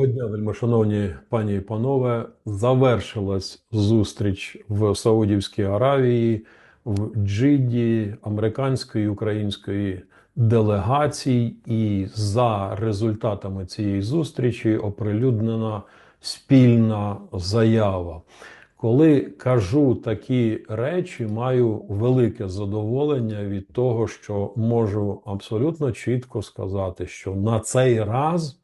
Доброго дня, вельмишановні пані і панове. Завершилась зустріч в Саудівській Аравії в Джиді американської і української делегацій, і за результатами цієї зустрічі оприлюднена спільна заява. Коли кажу такі речі, маю велике задоволення від того, що можу абсолютно чітко сказати, що на цей раз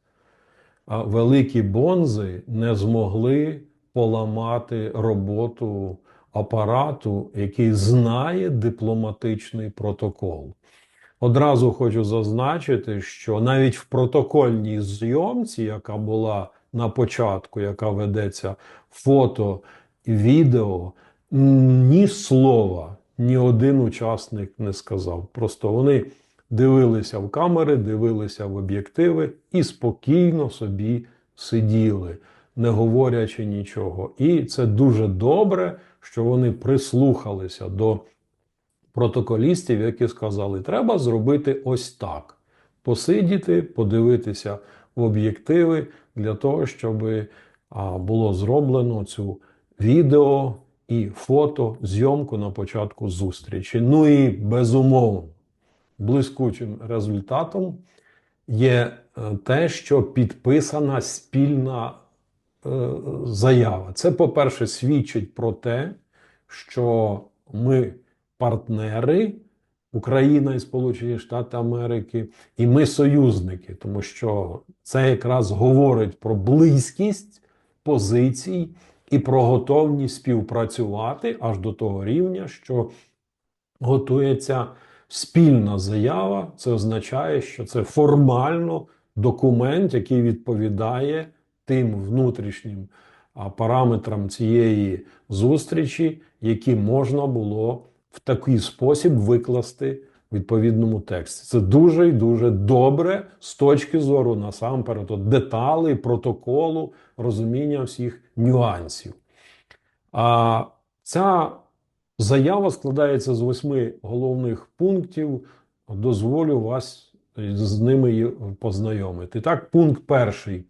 великі бонзи не змогли поламати роботу апарату, який знає дипломатичний протокол. Одразу хочу зазначити, що навіть в протокольній зйомці, яка була на початку, яка ведеться фото відео, ні слова ні один учасник не сказав. Просто вони дивилися в камери, дивилися в об'єктиви і спокійно собі сиділи, не говорячи нічого. І це дуже добре, що вони прислухалися до протоколістів, які сказали, треба зробити ось так: посидіти, подивитися в об'єктиви для того, щоб було зроблено цю відео і фото зйомку на початку зустрічі. Ну і безумовно блискучим результатом є е, те, що підписана спільна е, заява. Це, по-перше, свідчить про те, що ми партнери. Україна і Сполучені Штати Америки, і ми союзники, тому що це якраз говорить про близькість позицій і про готовність співпрацювати аж до того рівня, що готується спільна заява, це означає, що це формально документ, який відповідає тим внутрішнім параметрам цієї зустрічі, які можна було в такий спосіб викласти в відповідному тексті. Це дуже і дуже добре з точки зору насамперед от деталей, протоколу, розуміння всіх нюансів. А ця Заява складається з восьми головних пунктів. Дозволю вас з ними познайомити. Так, пункт перший.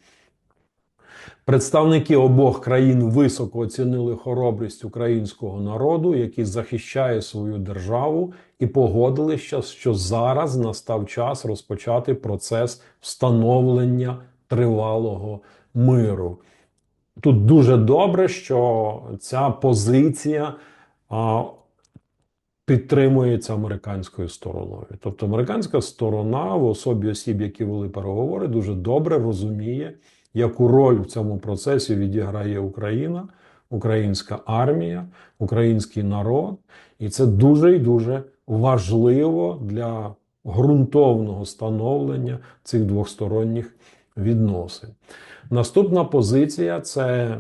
Представники обох країн високо оцінили хоробрість українського народу, який захищає свою державу, і погодилися, що зараз настав час розпочати процес встановлення тривалого миру. Тут дуже добре, що ця позиція підтримується американською стороною. Тобто американська сторона в особі осіб, які вели переговори, дуже добре розуміє, яку роль в цьому процесі відіграє Україна, українська армія, український народ, і це дуже і дуже важливо для ґрунтовного становлення цих двосторонніх відносин. Наступна позиція це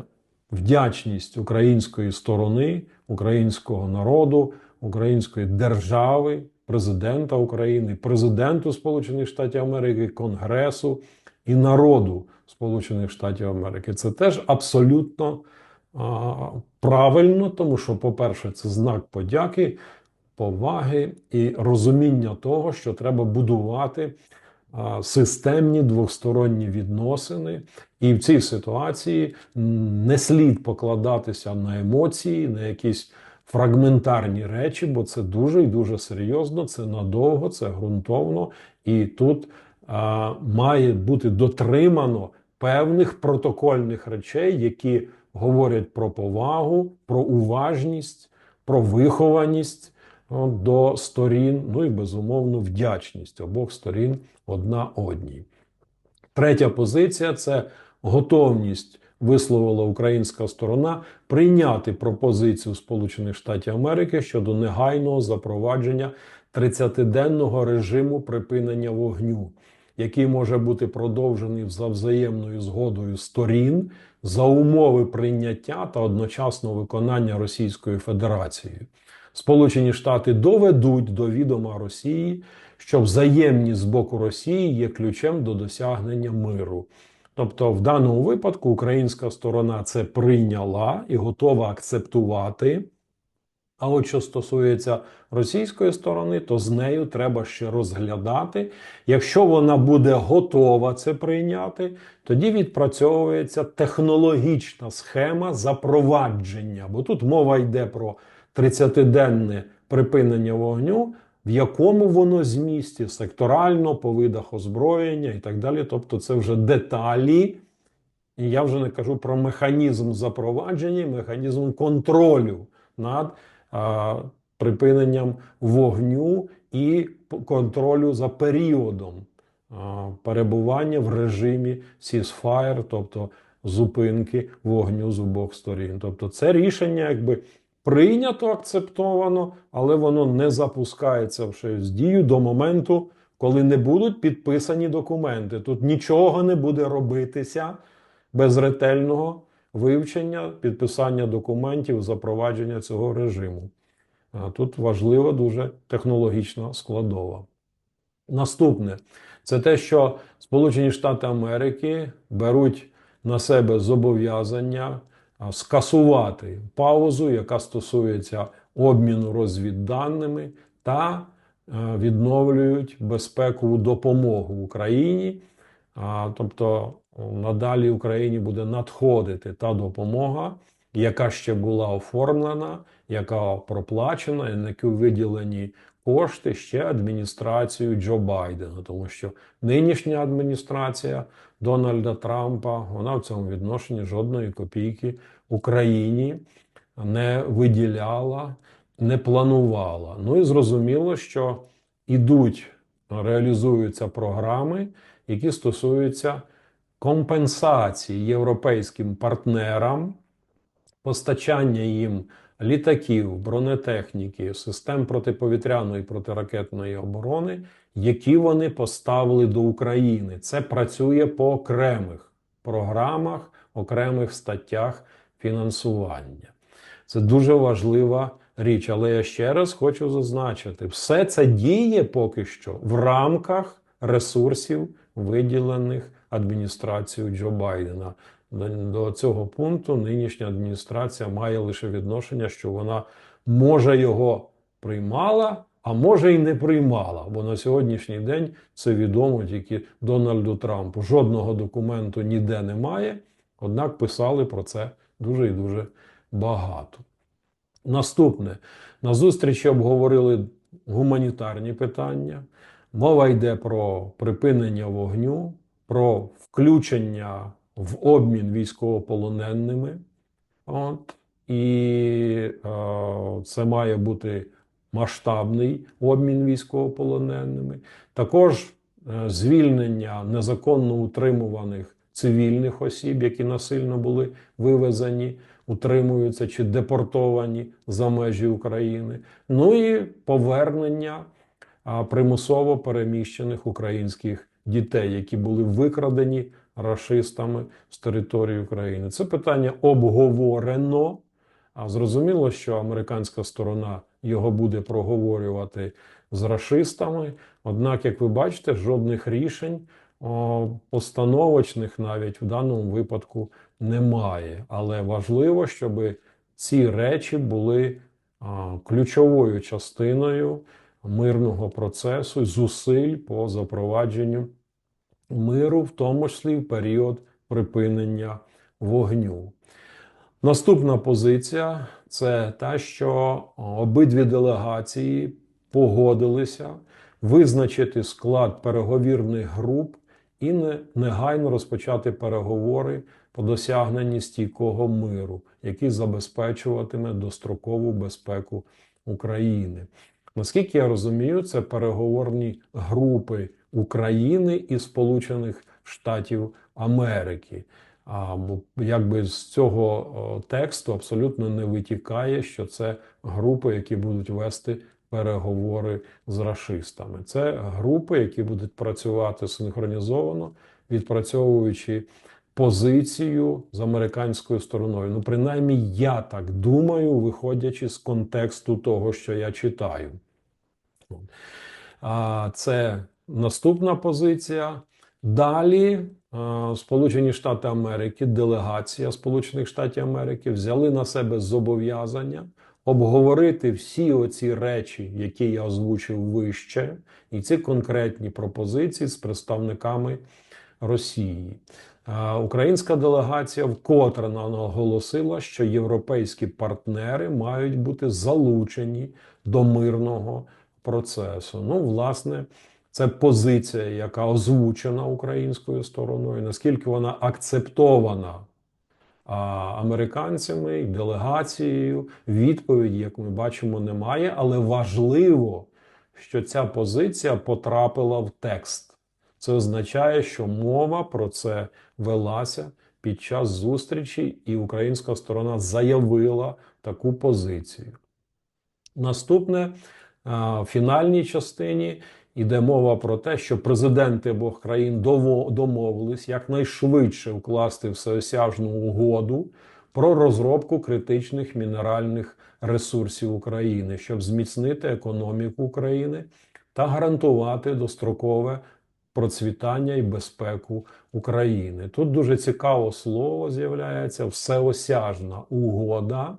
вдячність української сторони, українського народу, української держави, президента України, президенту Сполучених Штатів Америки, Конгресу і народу Сполучених Штатів Америки. Це теж абсолютно а, правильно, тому що, по-перше, це знак подяки, поваги і розуміння того, що треба будувати системні двосторонні відносини, і в цій ситуації не слід покладатися на емоції, на якісь фрагментарні речі, бо це дуже і дуже серйозно, це надовго, це ґрунтовно, і тут а, має бути дотримано певних протокольних речей, які говорять про повагу, про уважність, про вихованість до сторін, ну і безумовно вдячність обох сторін одна одній. Третя позиція це готовність. Висловила українська сторона прийняти пропозицію Сполучених Штатів Америки щодо негайного запровадження 30-денного режиму припинення вогню, який може бути продовжений за взаємною згодою сторін за умови прийняття та одночасного виконання Російською Федерацією. Сполучені Штати доведуть до відома Росії, що взаємність з боку Росії є ключем до досягнення миру. Тобто, в даному випадку українська сторона це прийняла і готова акцептувати А от що стосується російської сторони, то з нею треба ще розглядати. Якщо вона буде готова це прийняти, тоді відпрацьовується технологічна схема запровадження. Бо тут мова йде про 30-денне припинення вогню, в якому воно змісті, секторально, по видах озброєння і так далі. Тобто, це вже деталі. І я вже не кажу про механізм запровадження, механізм контролю над а, припиненням вогню і контролю за періодом а, перебування в режимі ceasefire, тобто зупинки вогню з обох сторін. Тобто, це рішення якби прийнято, акцептовано, але воно не запускається в щось дію до моменту, коли не будуть підписані документи. Тут нічого не буде робитися без ретельного вивчення, підписання документів, запровадження цього режиму. Тут важлива дуже технологічна складова. Наступне це те, що Сполучені Штати Америки беруть на себе зобов'язання скасувати паузу, яка стосується обміну розвідданими, та е, відновлюють безпекову допомогу Україні. Тобто надалі Україні буде надходити та допомога, яка ще була оформлена, яка проплачена, і на яку виділені кошти ще адміністрацією Джо Байдена, тому що нинішня адміністрація Дональда Трампа вона в цьому відношенні жодної копійки Україні не виділяла, не планувала. Ну і зрозуміло, що ідуть, реалізуються програми, які стосуються компенсації європейським партнерам, постачання їм літаків, бронетехніки, систем протиповітряної протиракетної оборони, які вони поставили до України. Це працює по окремих програмах, окремих статтях фінансування. Це дуже важлива річ. Але я ще раз хочу зазначити: все це діє поки що в рамках ресурсів, виділених адміністрацією Джо Байдена. До, цього пункту нинішня адміністрація має лише відношення, що вона може його приймала, а може і не приймала. Бо на сьогоднішній день це відомо тільки Дональду Трампу. Жодного документу ніде немає, однак писали про це дуже і дуже багато. Наступне на зустрічі обговорили гуманітарні питання. Мова йде про припинення вогню, про включення в обмін військовополоненими. От. І е, це має бути масштабний обмін військовополоненими. Також е, звільнення незаконно утримуваних цивільних осіб, які насильно були вивезені, утримуються чи депортовані за межі України. Ну і повернення а, примусово переміщених українських дітей, які були викрадені рашистами з території України. Це питання обговорено. А зрозуміло, що американська сторона його буде проговорювати з рашистами. Однак, як ви бачите, жодних рішень постановочних навіть в даному випадку немає. Але важливо, щоб ці речі були ключовою частиною мирного процесу, зусиль по запровадженню миру, в тому числі в період припинення вогню. Наступна позиція це та, що обидві делегації погодилися визначити склад переговірних груп і негайно розпочати переговори по досягненні стійкого миру, який забезпечуватиме дострокову безпеку України. Наскільки я розумію, це переговорні групи України і Сполучених Штатів Америки. А якби з цього тексту абсолютно не витікає, що це групи, які будуть вести переговори з рашистами. Це групи, які будуть працювати синхронізовано, відпрацьовуючи позицію з американською стороною. Ну, принаймні, я так думаю, виходячи з контексту того, що я читаю. Це наступна позиція. Далі е, Сполучені Штати Америки, делегація Сполучених Штатів Америки взяли на себе зобов'язання обговорити всі оці речі, які я озвучив вище, і ці конкретні пропозиції з представниками Росії. Е, Українська делегація вкотре наголосила, що європейські партнери мають бути залучені до мирного процесу. Ну, власне, це позиція, яка озвучена українською стороною. Наскільки вона акцептована а, американцями делегацією, відповіді, як ми бачимо, немає. Але важливо, що ця позиція потрапила в текст. Це означає, що мова про це велася під час зустрічі, і українська сторона заявила таку позицію. Наступне в фінальній частині йде мова про те, що президенти обох країн домовились якнайшвидше вкласти всеосяжну угоду про розробку критичних мінеральних ресурсів України, щоб зміцнити економіку України та гарантувати дострокове процвітання і безпеку України. Тут дуже цікаве слово з'являється всеосяжна угода.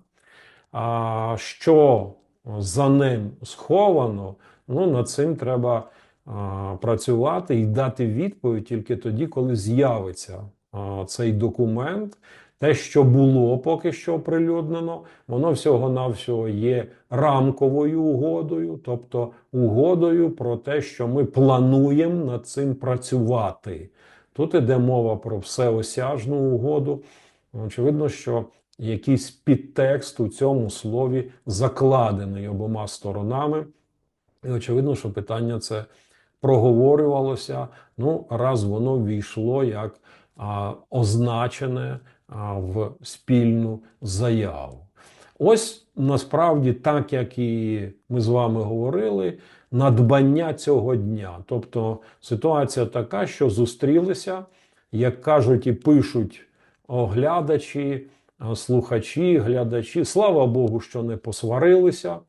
А що за ним сховано, ну над цим треба а, працювати і дати відповідь тільки тоді, коли з'явиться а, цей документ. Те, що було поки що оприлюднено, воно всього-навсього є рамковою угодою, тобто угодою про те, що ми плануємо над цим працювати. Тут іде мова про всеосяжну угоду. Очевидно, що якийсь підтекст у цьому слові закладений обома сторонами. І очевидно, що питання це проговорювалося. Ну, раз воно війшло як а, означене а, в спільну заяву. Ось насправді, так як і ми з вами говорили, надбання цього дня. Тобто ситуація така, що зустрілися, як кажуть і пишуть оглядачі слухачі, глядачі. Слава Богу, що не посварилися.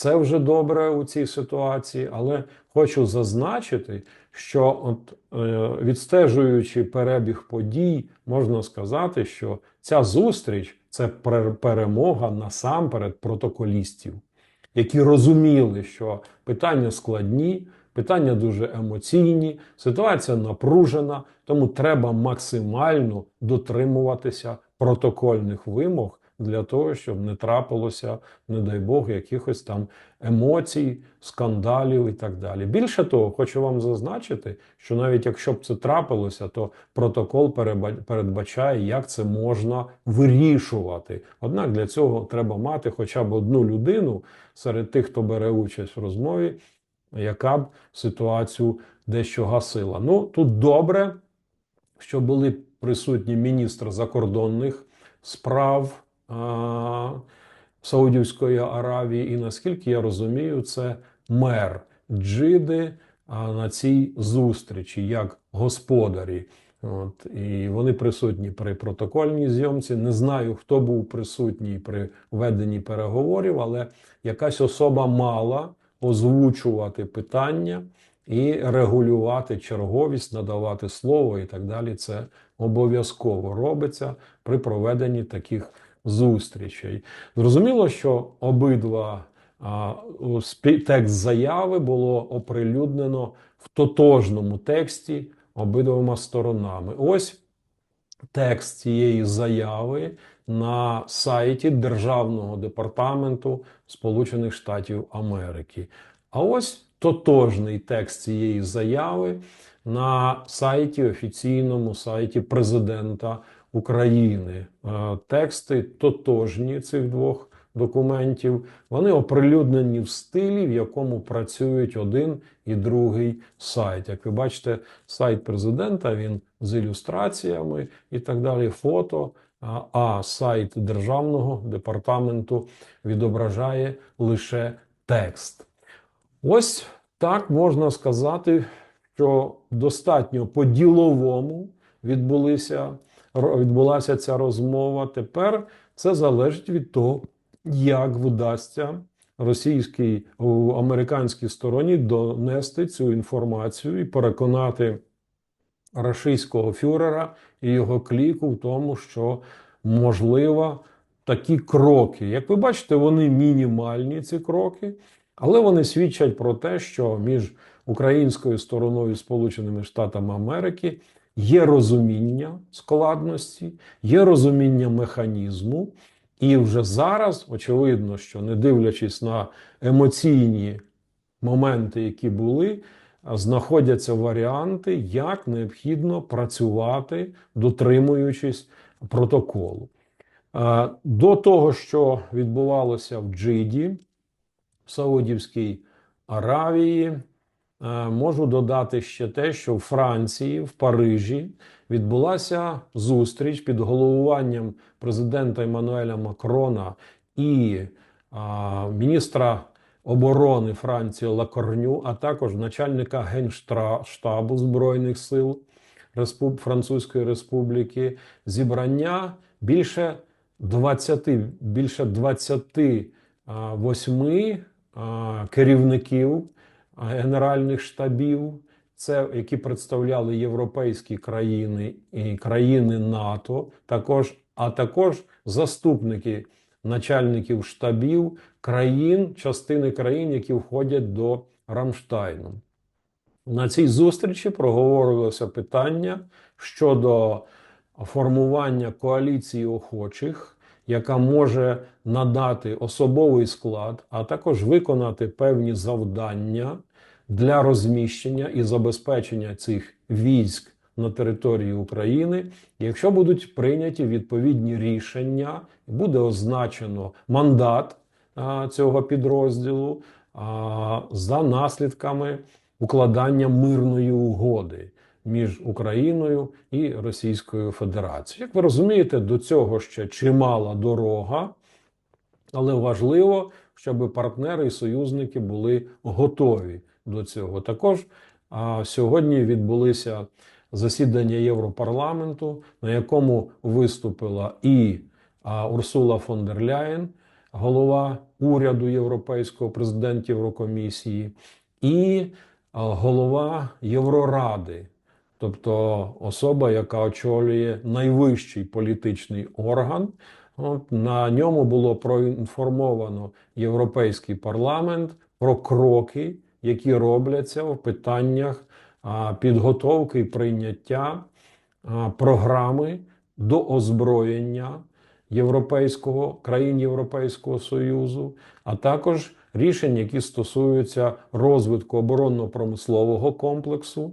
Це вже добре у цій ситуації, але хочу зазначити, що от, е, відстежуючи перебіг подій, можна сказати, що ця зустріч це перемога насамперед протоколістів, які розуміли, що питання складні, питання дуже емоційні, ситуація напружена, тому треба максимально дотримуватися протокольних вимог для того, щоб не трапилося, не дай Бог, якихось там емоцій, скандалів і так далі. Більше того, хочу вам зазначити, що навіть якщо б це трапилося, то протокол передбачає, як це можна вирішувати. Однак для цього треба мати хоча б одну людину серед тих, хто бере участь в розмові, яка б ситуацію дещо гасила. Ну тут добре, що були присутній міністр закордонних справ Саудівської Аравії, і наскільки я розумію, це мер Джиди на цій зустрічі як господарі. От, І вони присутні при протокольній зйомці. Не знаю, хто був присутній при веденні переговорів, але якась особа мала озвучувати питання і регулювати черговість, надавати слово і так далі. Це обов'язково робиться при проведенні таких зустрічей. Зрозуміло, що обидва текст заяви було оприлюднено в тотожному тексті обидвома сторонами. Ось текст цієї заяви на сайті Державного департаменту Сполучених Штатів Америки. А ось тотожний текст цієї заяви на сайті, офіційному сайті Президента України. Е, тексти тотожні цих двох документів. Вони оприлюднені в стилі, в якому працюють один і другий сайт. Як ви бачите, сайт президента він з ілюстраціями і так далі, фото. А сайт Державного департаменту відображає лише текст. Ось так можна сказати, що достатньо по-діловому відбулися, відбулася ця розмова. Тепер це залежить від того, як вдасться російській американській стороні донести цю інформацію і переконати російського фюрера і його кліку в тому, що можлива такі кроки. Як ви бачите, вони мінімальні, ці кроки, але вони свідчать про те, що між українською стороною Сполученими Штатами Америки є розуміння складності, є розуміння механізму. І вже зараз очевидно, що не дивлячись на емоційні моменти, які були, знаходяться варіанти, як необхідно працювати, дотримуючись протоколу. До того, що відбувалося в Джиді, в Саудівській Аравії, можу додати ще те, що в Франції, в Парижі відбулася зустріч під головуванням президента Еммануеля Макрона і а, міністра оборони Франції Лакорню, а також начальника Генштабу Збройних сил Респуб... Французької Республіки. Зібрання більше 20, більше 28 а, керівників генеральних штабів, це які представляли європейські країни і країни НАТО, також, а також заступники начальників штабів країн, частини країн, які входять до Рамштайну. На цій зустрічі проговорилося питання щодо формування коаліції охочих, яка може надати особовий склад, а також виконати певні завдання для розміщення і забезпечення цих військ на території України. Якщо будуть прийняті відповідні рішення, буде означено мандат а, цього підрозділу а, за наслідками укладання мирної угоди між Україною і Російською Федерацією. Як ви розумієте, до цього ще чимала дорога, але важливо, щоб партнери і союзники були готові до цього. Також а, сьогодні відбулися засідання Європарламенту, на якому виступила і Урсула фон дер Ляєн, голова уряду Європейського президент Єврокомісії, і голова Євроради, тобто особа, яка очолює найвищий політичний орган. От, на ньому було проінформовано Європейський парламент про кроки, які робляться в питаннях підготовки і прийняття програми до озброєння європейського країн Європейського Союзу, а також рішень, які стосуються розвитку оборонно-промислового комплексу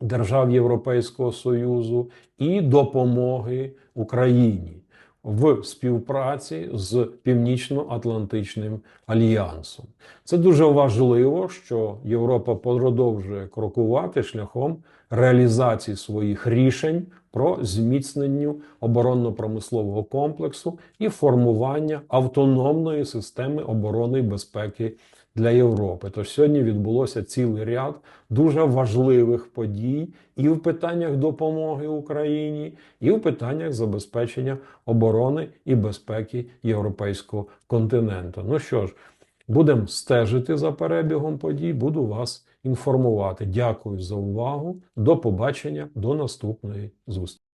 держав Європейського Союзу і допомоги Україні в співпраці з Північно-Атлантичним альянсом. Це дуже важливо, що Європа продовжує крокувати шляхом реалізації своїх рішень про зміцнення оборонно-промислового комплексу і формування автономної системи оборони і безпеки для Європи. Тож сьогодні відбулося цілий ряд дуже важливих подій і в питаннях допомоги Україні, і в питаннях забезпечення оборони і безпеки європейського континенту. Ну що ж, будемо стежити за перебігом подій, буду вас інформувати. Дякую за увагу. До побачення, до наступної зустрічі.